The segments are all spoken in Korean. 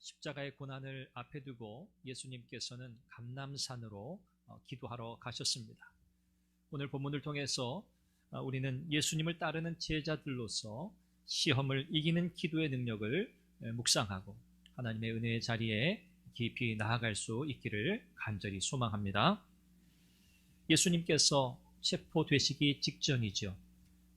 십자가의 고난을 앞에 두고 예수님께서는 감남산으로 어, 기도하러 가셨습니다. 오늘 본문을 통해서 어, 우리는 예수님을 따르는 제자들로서 시험을 이기는 기도의 능력을 에, 묵상하고 하나님의 은혜의 자리에 깊이 나아갈 수 있기를 간절히 소망합니다. 예수님께서 체포되시기 직전이죠.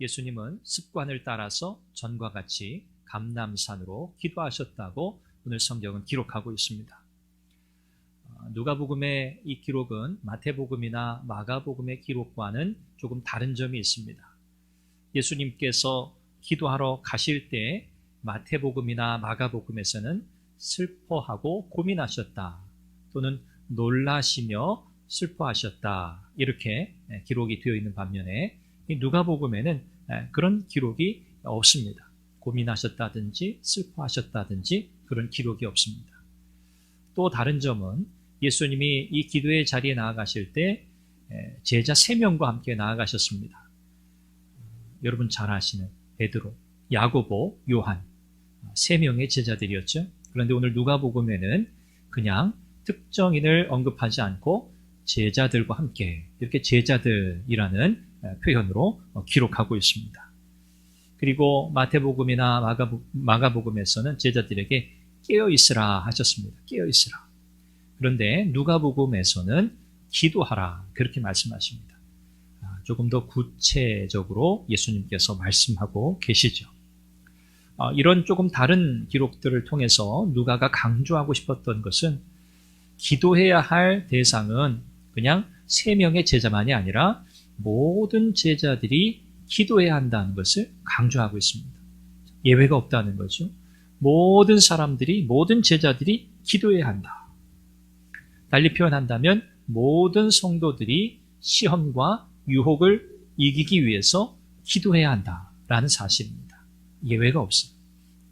예수님은 습관을 따라서 전과 같이 감남산으로 기도하셨다고 오늘 성경은 기록하고 있습니다. 어, 누가복음의 이 기록은 마태복음이나 마가복음의 기록과는 조금 다른 점이 있습니다. 예수님께서 기도하러 가실 때 마태복음이나 마가복음에서는 슬퍼하고 고민하셨다 또는 놀라시며 슬퍼하셨다 이렇게 기록이 되어 있는 반면에 누가복음에는 그런 기록이 없습니다. 고민하셨다든지 슬퍼하셨다든지 그런 기록이 없습니다. 또 다른 점은 예수님이 이 기도의 자리에 나아가실 때 제자 3명과 함께 나아가셨습니다. 여러분 잘 아시는 베드로, 야고보, 요한 3명의 제자들이었죠. 그런데 오늘 누가복음에는 그냥 특정인을 언급하지 않고 제자들과 함께 이렇게 제자들이라는 표현으로 기록하고 있습니다. 그리고 마태복음이나 마가복음에서는 제자들에게 깨어 있으라 하셨습니다. 깨어 있으라. 그런데 누가복음에서는 기도하라 그렇게 말씀하십니다. 조금 더 구체적으로 예수님께서 말씀하고 계시죠. 이런 조금 다른 기록들을 통해서 누가가 강조하고 싶었던 것은 기도해야 할 대상은 그냥 세 명의 제자만이 아니라 모든 제자들이 기도해야 한다는 것을 강조하고 있습니다. 예외가 없다는 거죠. 모든 사람들이, 모든 제자들이 기도해야 한다. 달리 표현한다면 모든 성도들이 시험과 유혹을 이기기 위해서 기도해야 한다라는 사실입니다. 예외가 없습니다.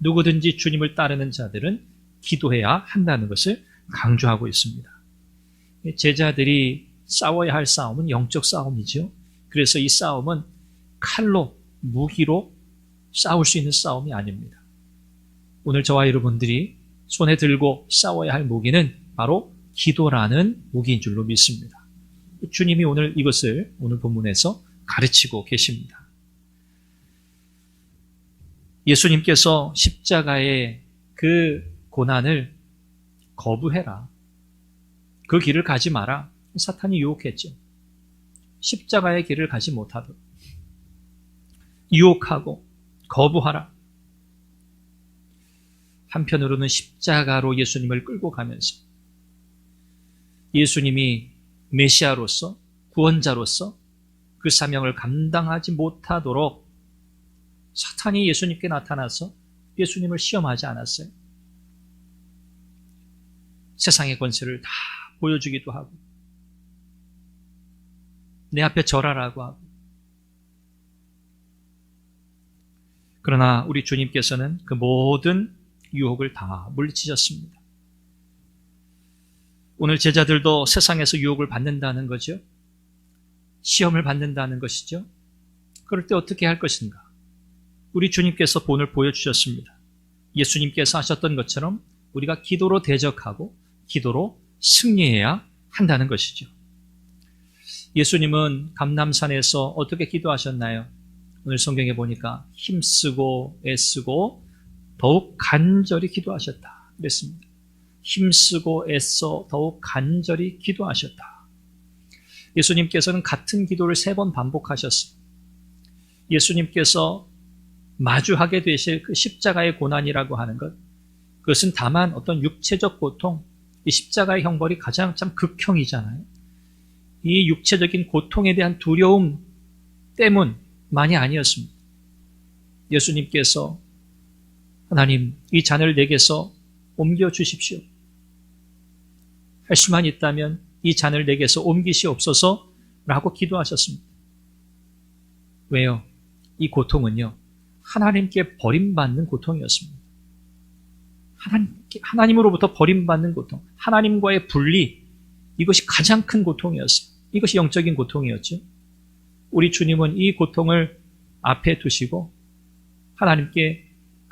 누구든지 주님을 따르는 자들은 기도해야 한다는 것을 강조하고 있습니다. 제자들이 싸워야 할 싸움은 영적 싸움이죠. 그래서 이 싸움은 칼로, 무기로 싸울 수 있는 싸움이 아닙니다. 오늘 저와 여러분들이 손에 들고 싸워야 할 무기는 바로 기도라는 무기인 줄로 믿습니다. 주님이 오늘 이것을 오늘 본문에서 가르치고 계십니다. 예수님께서 십자가의 그 고난을 거부해라. 그 길을 가지 마라. 사탄이 유혹했죠. 십자가의 길을 가지 못하도록. 유혹하고 거부하라. 한편으로는 십자가로 예수님을 끌고 가면서 예수님이 메시아로서 구원자로서 그 사명을 감당하지 못하도록 사탄이 예수님께 나타나서 예수님을 시험하지 않았어요. 세상의 권세를 다 보여주기도 하고 내 앞에 절하라고 하고 그러나 우리 주님께서는 그 모든 유혹을 다 물리치셨습니다. 오늘 제자들도 세상에서 유혹을 받는다는 거죠. 시험을 받는다는 것이죠. 그럴 때 어떻게 할 것인가? 우리 주님께서 본을 보여주셨습니다. 예수님께서 하셨던 것처럼 우리가 기도로 대적하고 기도로 승리해야 한다는 것이죠. 예수님은 감남산에서 어떻게 기도하셨나요? 오늘 성경에 보니까 힘쓰고 애쓰고 더욱 간절히 기도하셨다. 그랬습니다. 힘쓰고 애써 더욱 간절히 기도하셨다. 예수님께서는 같은 기도를 세 번 반복하셨습니다. 예수님께서 마주하게 되실 그 십자가의 고난이라고 하는 것, 그것은 다만 어떤 육체적 고통, 이 십자가의 형벌이 가장 참 극형이잖아요. 이 육체적인 고통에 대한 두려움 때문만이 아니었습니다. 예수님께서 하나님, 이 잔을 내게서 옮겨 주십시오. 할 수만 있다면 이 잔을 내게서 옮기시옵소서 라고 기도하셨습니다. 왜요? 이 고통은요, 하나님께 버림받는 고통이었습니다. 하나님, 하나님으로부터 버림받는 고통, 하나님과의 분리, 이것이 가장 큰 고통이었어요. 이것이 영적인 고통이었죠. 우리 주님은 이 고통을 앞에 두시고 하나님께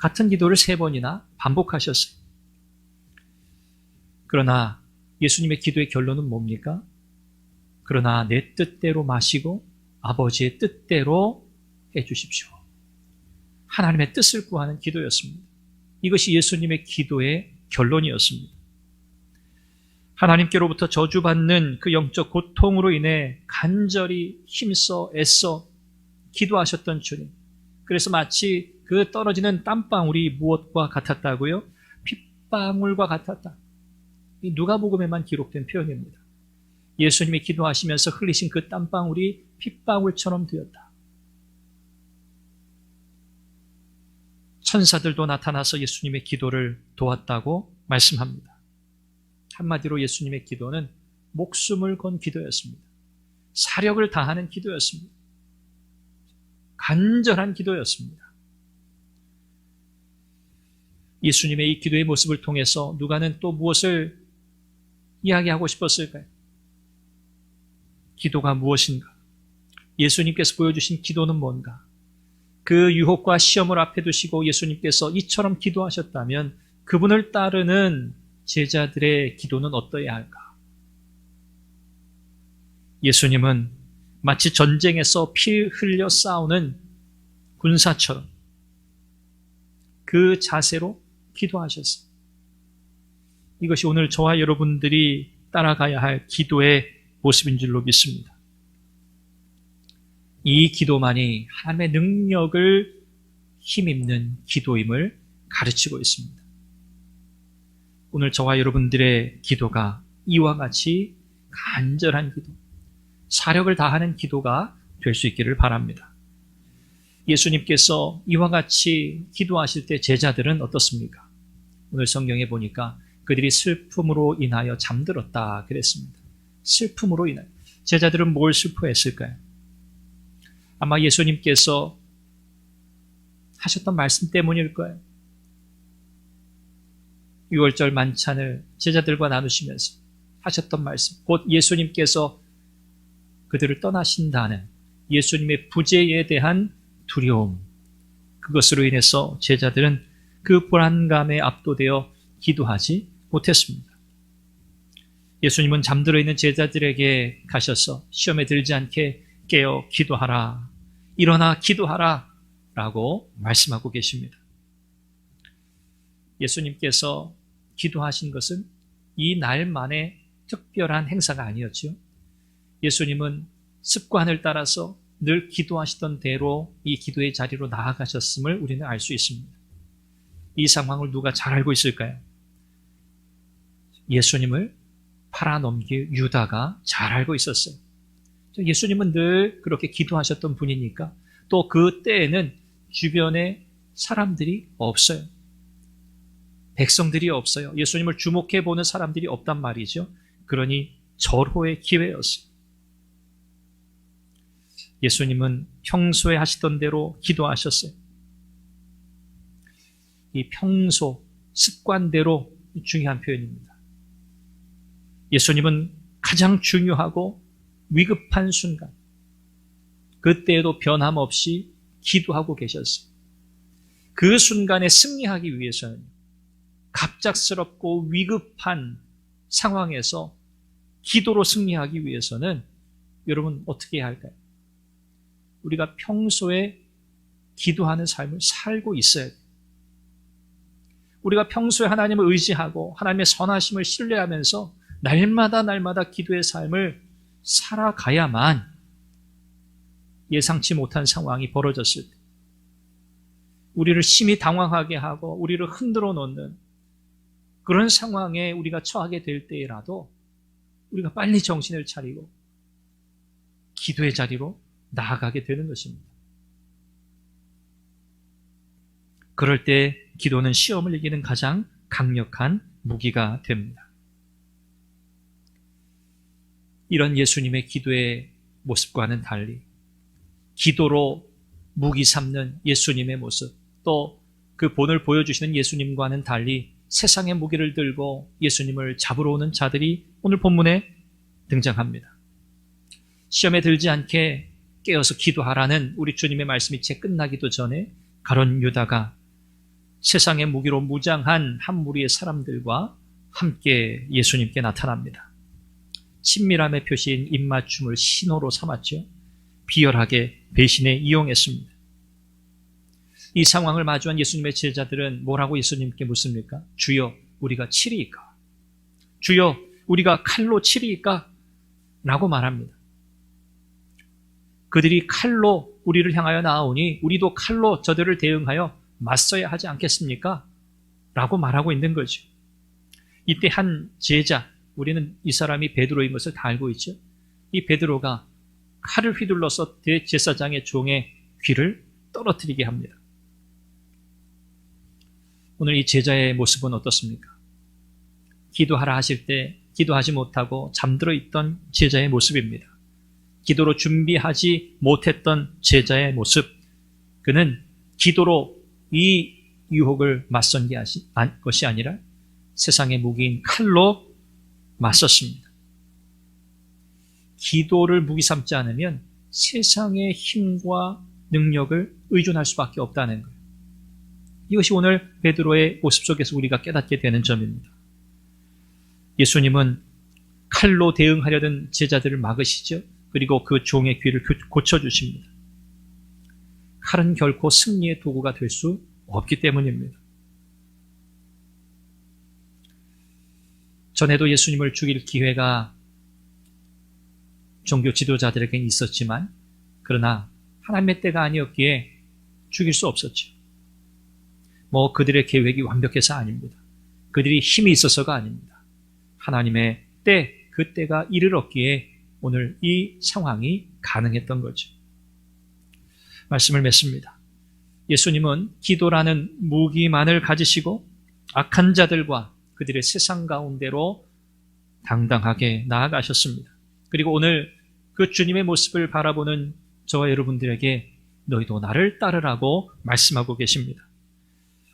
같은 기도를 세 번이나 반복하셨어요. 그러나 예수님의 기도의 결론은 뭡니까? 그러나 내 뜻대로 마시고 아버지의 뜻대로 해 주십시오. 하나님의 뜻을 구하는 기도였습니다. 이것이 예수님의 기도의 결론이었습니다. 하나님께로부터 저주받는 그 영적 고통으로 인해 간절히 힘써 애써 기도하셨던 주님. 그래서 마치 그 떨어지는 땀방울이 무엇과 같았다고요? 핏방울과 같았다. 이 누가복음에만 기록된 표현입니다. 예수님이 기도하시면서 흘리신 그 땀방울이 핏방울처럼 되었다. 천사들도 나타나서 예수님의 기도를 도왔다고 말씀합니다. 한마디로 예수님의 기도는 목숨을 건 기도였습니다. 사력을 다하는 기도였습니다. 간절한 기도였습니다. 예수님의 이 기도의 모습을 통해서 누가는 또 무엇을 이야기하고 싶었을까요? 기도가 무엇인가? 예수님께서 보여주신 기도는 뭔가? 그 유혹과 시험을 앞에 두시고 예수님께서 이처럼 기도하셨다면 그분을 따르는 제자들의 기도는 어떠해야 할까? 예수님은 마치 전쟁에서 피 흘려 싸우는 군사처럼 그 자세로 기도하셨어요. 이것이 오늘 저와 여러분들이 따라가야 할 기도의 모습인 줄로 믿습니다. 이 기도만이 하나님의 능력을 힘입는 기도임을 가르치고 있습니다. 오늘 저와 여러분들의 기도가 이와 같이 간절한 기도, 사력을 다하는 기도가 될 수 있기를 바랍니다. 예수님께서 이와 같이 기도하실 때 제자들은 어떻습니까? 오늘 성경에 보니까 그들이 슬픔으로 인하여 잠들었다 그랬습니다. 슬픔으로 인하여. 제자들은 뭘 슬퍼했을까요? 아마 예수님께서 하셨던 말씀 때문일 거예요. 6월절 만찬을 제자들과 나누시면서 하셨던 말씀, 곧 예수님께서 그들을 떠나신다는 예수님의 부재에 대한 두려움, 그것으로 인해서 제자들은 그 불안감에 압도되어 기도하지 못했습니다. 예수님은 잠들어 있는 제자들에게 가셔서 시험에 들지 않게 깨어 기도하라, 일어나 기도하라 라고 말씀하고 계십니다. 예수님께서 기도하신 것은 이 날만의 특별한 행사가 아니었죠. 예수님은 습관을 따라서 늘 기도하시던 대로 이 기도의 자리로 나아가셨음을 우리는 알 수 있습니다. 이 상황을 누가 잘 알고 있을까요? 예수님을 팔아넘길 유다가 잘 알고 있었어요. 예수님은 늘 그렇게 기도하셨던 분이니까 또 그 때에는 주변에 사람들이 없어요. 백성들이 없어요. 예수님을 주목해 보는 사람들이 없단 말이죠. 그러니 절호의 기회였어요. 예수님은 평소에 하시던 대로 기도하셨어요. 이 평소 습관대로 중요한 표현입니다. 예수님은 가장 중요하고 위급한 순간, 그때에도 변함없이 기도하고 계셨어요. 그 순간에 승리하기 위해서는 갑작스럽고 위급한 상황에서 기도로 승리하기 위해서는 여러분 어떻게 해야 할까요? 우리가 평소에 기도하는 삶을 살고 있어야 돼요. 우리가 평소에 하나님을 의지하고 하나님의 선하심을 신뢰하면서 날마다 날마다 기도의 삶을 살아가야만 예상치 못한 상황이 벌어졌을 때 우리를 심히 당황하게 하고 우리를 흔들어 놓는 그런 상황에 우리가 처하게 될 때라도 우리가 빨리 정신을 차리고 기도의 자리로 나아가게 되는 것입니다. 그럴 때 기도는 시험을 이기는 가장 강력한 무기가 됩니다. 이런 예수님의 기도의 모습과는 달리 기도로 무기 삼는 예수님의 모습 또 그 본을 보여주시는 예수님과는 달리 세상의 무기를 들고 예수님을 잡으러 오는 자들이 오늘 본문에 등장합니다. 시험에 들지 않게 깨어서 기도하라는 우리 주님의 말씀이 채 끝나기도 전에 가론 유다가 세상의 무기로 무장한 한 무리의 사람들과 함께 예수님께 나타납니다. 친밀함의 표시인 입맞춤을 신호로 삼았죠. 비열하게 배신에 이용했습니다. 이 상황을 마주한 예수님의 제자들은 뭐라고 예수님께 묻습니까? 주여, 우리가 치리이까? 주여, 우리가 칼로 치리이까? 라고 말합니다. 그들이 칼로 우리를 향하여 나아오니 우리도 칼로 저들을 대응하여 맞서야 하지 않겠습니까? 라고 말하고 있는 거죠. 이때 한 제자, 우리는 이 사람이 베드로인 것을 다 알고 있죠. 이 베드로가 칼을 휘둘러서 대제사장의 종의 귀를 떨어뜨리게 합니다. 오늘 이 제자의 모습은 어떻습니까? 기도하라 하실 때 기도하지 못하고 잠들어 있던 제자의 모습입니다. 기도로 준비하지 못했던 제자의 모습. 그는 기도로 이 유혹을 맞선 것이 아니라 세상의 무기인 칼로 맞섰습니다. 기도를 무기 삼지 않으면 세상의 힘과 능력을 의존할 수밖에 없다는 거예요. 이것이 오늘 베드로의 모습 속에서 우리가 깨닫게 되는 점입니다. 예수님은 칼로 대응하려던 제자들을 막으시죠. 그리고 그 종의 귀를 고쳐주십니다. 칼은 결코 승리의 도구가 될 수 없기 때문입니다. 전에도 예수님을 죽일 기회가 종교 지도자들에게 있었지만, 그러나 하나님의 때가 아니었기에 죽일 수 없었죠. 뭐 그들의 계획이 완벽해서 아닙니다. 그들이 힘이 있어서가 아닙니다. 하나님의 때, 그 때가 이르렀기에 오늘 이 상황이 가능했던 거죠. 말씀을 맺습니다. 예수님은 기도라는 무기만을 가지시고 악한 자들과 그들의 세상 가운데로 당당하게 나아가셨습니다. 그리고 오늘 그 주님의 모습을 바라보는 저와 여러분들에게 너희도 나를 따르라고 말씀하고 계십니다.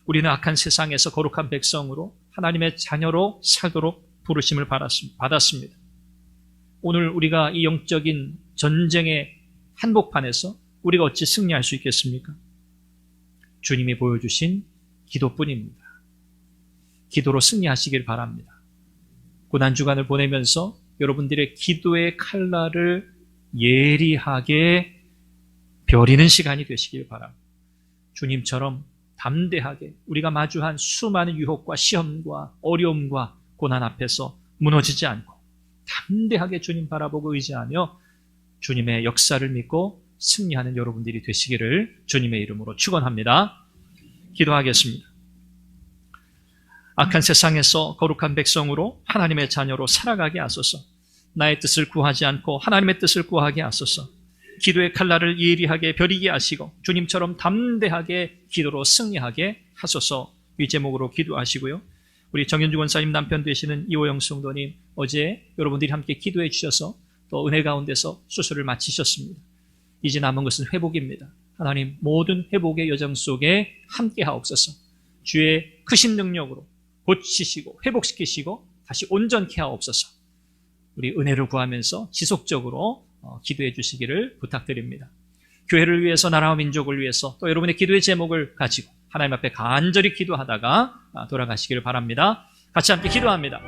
우리는 악한 세상에서 거룩한 백성으로 하나님의 자녀로 살도록 부르심을 받았습니다. 오늘 우리가 이 영적인 전쟁의 한복판에서 우리가 어찌 승리할 수 있겠습니까? 주님이 보여주신 기도뿐입니다. 기도로 승리하시길 바랍니다. 고난 주간을 보내면서 여러분들의 기도의 칼날을 예리하게 벼리는 시간이 되시길 바랍니다. 주님처럼 담대하게 우리가 마주한 수많은 유혹과 시험과 어려움과 고난 앞에서 무너지지 않고 담대하게 주님 바라보고 의지하며 주님의 역사를 믿고 승리하는 여러분들이 되시기를 주님의 이름으로 축원합니다. 기도하겠습니다. 악한 세상에서 거룩한 백성으로 하나님의 자녀로 살아가게 하소서. 나의 뜻을 구하지 않고 하나님의 뜻을 구하게 하소서. 기도의 칼날을 예리하게 벼리게 하시고 주님처럼 담대하게 기도로 승리하게 하소서. 이 제목으로 기도하시고요. 우리 정현주 원사님 남편 되시는 이호영 성도님 어제 여러분들이 함께 기도해 주셔서 또 은혜 가운데서 수술을 마치셨습니다. 이제 남은 것은 회복입니다. 하나님 모든 회복의 여정 속에 함께 하옵소서. 주의 크신 능력으로 고치시고 회복시키시고 다시 온전케 하옵소서. 우리 은혜를 구하면서 지속적으로 어, 기도해 주시기를 부탁드립니다. 교회를 위해서 나라와 민족을 위해서 또 여러분의 기도의 제목을 가지고 하나님 앞에 간절히 기도하다가 아, 돌아가시기를 바랍니다. 같이 함께 기도합니다.